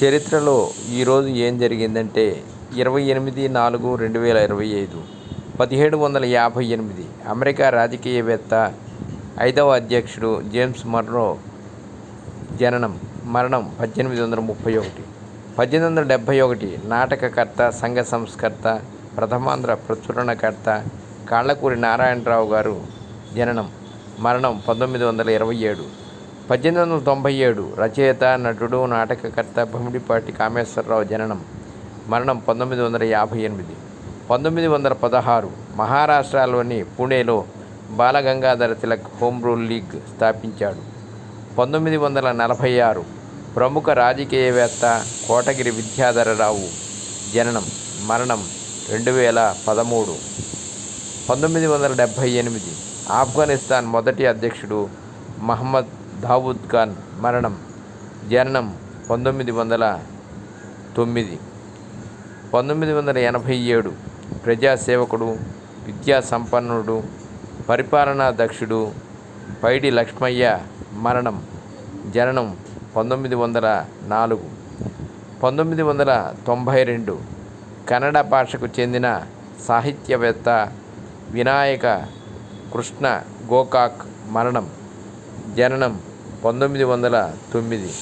చరిత్రలో ఈరోజు ఏం జరిగిందంటే ఇరవై ఎనిమిది నాలుగు రెండు వేల ఇరవై ఐదు పదిహేడు వందల యాభై ఎనిమిది అమెరికా రాజకీయవేత్త ఐదవ అధ్యక్షుడు జేమ్స్ మర్రో జననం మరణం పద్దెనిమిది వందల ముప్పై ఒకటి. పద్దెనిమిది వందల డెబ్భై ఒకటి నాటకకర్త సంఘ సంస్కర్త ప్రథమాంధ్ర ప్రచురణకర్త కాళ్ళకూరి నారాయణరావు గారు జననం మరణం పంతొమ్మిది వందల ఇరవై ఏడు. పద్దెనిమిది వందల తొంభై ఏడు రచయిత నటుడు నాటకకర్త భమిడిపాటి కామేశ్వరరావు జననం మరణం పంతొమ్మిది వందల యాభై ఎనిమిది. పంతొమ్మిది వందల పదహారు మహారాష్ట్రలోని పూణేలో Balagangadhara Tilak home rule league స్థాపించాడు. పంతొమ్మిది వందల నలభై ఆరు ప్రముఖ రాజకీయవేత్త కోటగిరి విద్యాధరరావు జననం మరణం రెండు వేల పదమూడు. పంతొమ్మిది వందల డెబ్భై ఎనిమిది ఆఫ్ఘనిస్తాన్ మొదటి అధ్యక్షుడు మహమ్మద్ దావూద్ ఖాన్ మరణం జననం పంతొమ్మిది వందల తొమ్మిది. పంతొమ్మిది వందల ఎనభై ఏడు ప్రజాసేవకుడు విద్యా సంపన్నుడు పరిపాలనా దక్షుడు పైడి లక్ష్మయ్య మరణం జననం పంతొమ్మిది వందల నాలుగు. పంతొమ్మిది వందల తొంభై రెండు కన్నడ భాషకు చెందిన సాహిత్యవేత్త వినాయక కృష్ణ గోకాక్ మరణం. జననం పంతొమ్మిది వందల తొమ్మిది.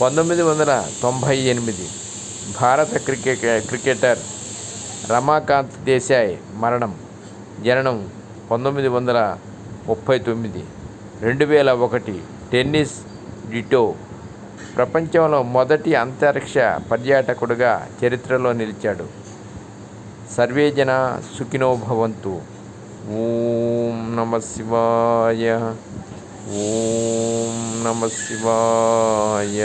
పంతొమ్మిది వందల తొంభై ఎనిమిది. భారత క్రికెట్ క్రికెటర్ రమాకాంత్ దేశాయ్ మరణం. జననం పంతొమ్మిది వందల ముప్పై తొమ్మిది. రెండు వేల ఒకటి టెన్నిస్ డిటో ప్రపంచంలో మొదటి అంతరిక్ష పర్యాటకుడుగా చరిత్రలో నిలిచాడు. సర్వేజన సుఖినో భవంతు. ఓం నమ శివాయ. ఓం నమ శివాయ.